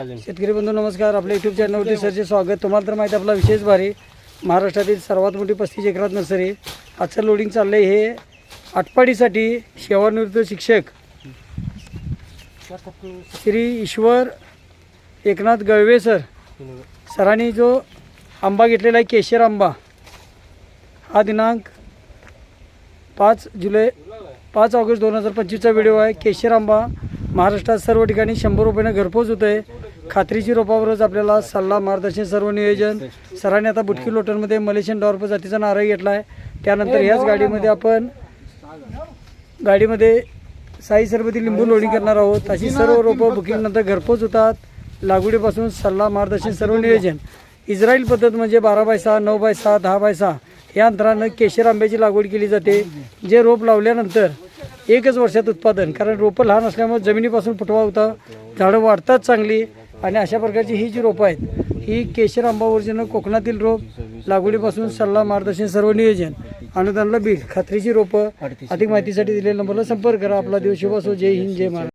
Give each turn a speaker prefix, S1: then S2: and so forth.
S1: शेतकरी बंधू नमस्कार. आपल्या युट्यूब चॅनलवरती सरचे स्वागत. तुम्हाला तर माहिती आहे आपला विशेष भारी. महाराष्ट्रातील सर्वात मोठी पस्तीस एकरात नर्सरी. आजचं लोडिंग चाललं आहे हे आटपाडीसाठी सेवानिवृत्त शिक्षक श्री ईश्वर एकनाथ गळवे सर. सरांनी जो आंबा घेतलेला आहे केशर आंबा हा दिनांक पाच जुलै पाच ऑगस्ट दोन हजार पंचवीसचा व्हिडिओ आहे. केशर आंबा महाराष्ट्रात सर्व ठिकाणी शंभर रुपयानं घरपोच होत आहे खात्रीची रोपावरच आपल्याला सल्ला मार्गदर्शन सर्व नियोजन. सरांनी आता बुटकी लोटरमध्ये मलेशियन डॉर्प जातीचा नारळ घेतला आहे त्यानंतर ह्याच गाडीमध्ये आपण गाडीमध्ये साई सरबती लिंबू लोडिंग करणार आहोत. अशी सर्व रोपं बुकिंग नंतर घरपोच होतात. लागवडीपासून सल्ला मार्गदर्शन सर्व नियोजन. इस्रायल पद्धत म्हणजे बारा बाय सहा नऊ बाय सहा दहा बाय सहा. या अंतरानं केशर आंब्याची लागवड केली जाते. जे रोप लावल्यानंतर एकच वर्षात उत्पादन. कारण रोपं लहान असल्यामुळे जमिनीपासून फुटवा होता. झाडं वाढतात चांगली. आणि अशा प्रकारची ही जी रोपं आहेत ही केशर आंबा ओरिजिनल कोकणातील रोप लागवडीपासून सल्ला मार्गदर्शन सर्व नियोजन अनुदानला बिल खात्रीची रोपं अधिक माहितीसाठी दिलेल्या नंबरला संपर्क करा. आपला दिवस शुभ जय हिंद जय महाराज